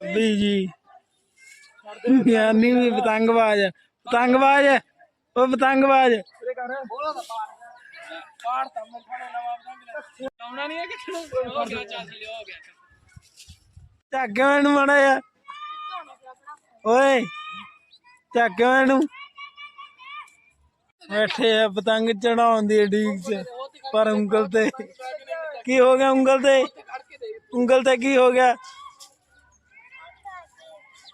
ਵੀ ਜੀ। ਗਿਆਨੀ ਵੀ ਪਤੰਗਬਾਜ਼ ਆ। ਪਤੰਗਬਾਜ਼ ਆ। ਉਹ ਪਤੰਗਬਾਜ਼ ਆਉਣਾ ਨਹੀਂ ਹੈ ਕਿ ਹੋ ਗਿਆ ਚੱਲ ਲਿਓ ਹੋ ਗਿਆ ਝੱਗ ਮੈਨੂੰ ਮੜਾ ਆ ਓਏ ਝੱਗ ਮੈਨੂੰ ਬੈਠੇ ਆ, ਪਤੰਗ ਚੜਾਉਣ ਦੀ ਢੀਕ ਚ। ਪਰ ਉਂਗਲ ਤੇ ਕੀ ਹੋ ਗਿਆ, ਉਂਗਲ ਤੇ? ਉਂਗਲ ਤੇ ਕੀ ਹੋ ਗਿਆ?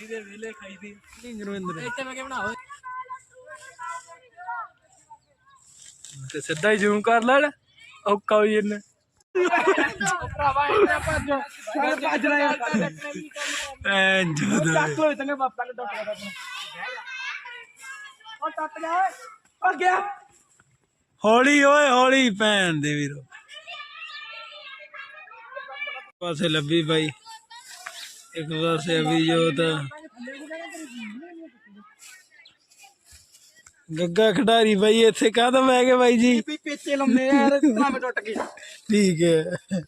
ਇਹਦੇ ਵੇਲੇ ਖਾਈਦੀ ਗੁਰਵਿੰਦਰ ਇੱਥੇ ਮੈਂ ਕਿ ਬਣਾਓ। ਤੇ ਸਿੱਧਾ ਹੀ ਜ਼ੂਮ ਕਰ ਲੈਣ। ਔਕਾ ਹੋਈ ਇਹਨੇ। ਭਰਾਵਾ ਇੰਨਾ ਭੱਜ ਭੱਜ ਰਿਹਾ। ਐ ਜਦ ਚੱਕ ਲੋ ਤੰਗੇ ਬਾਪਾ ਨੇ ਟੁੱਟ ਗਿਆ ਉਹ ਟੁੱਟ ਗਿਆ ਓਏ। ਉਹ ਗਿਆ। ਹੌਲੀ ਓਏ ਹੌਲੀ ਭੈਣ ਦੇ ਵੀਰੋ ਪਾਸੇ ਲੱਭੀ ਬਾਈ ਇੱਕ ਪਾਸੇ ਅਭਿਜੋਤ ਗੱਗਾ ਖਿਡਾਰੀ ਬਾਈ ਇੱਥੇ ਕਾਹਦੋਂ ਬਹਿ ਗਏ ਬਾਈ ਜੀ ਵੀ ਪੇਚੇ ਲੰਮੇ ਯਾਰ ਤਾਂ ਮੈਂ ਟੁੱਟ ਗਈ ਠੀਕ ਹੈ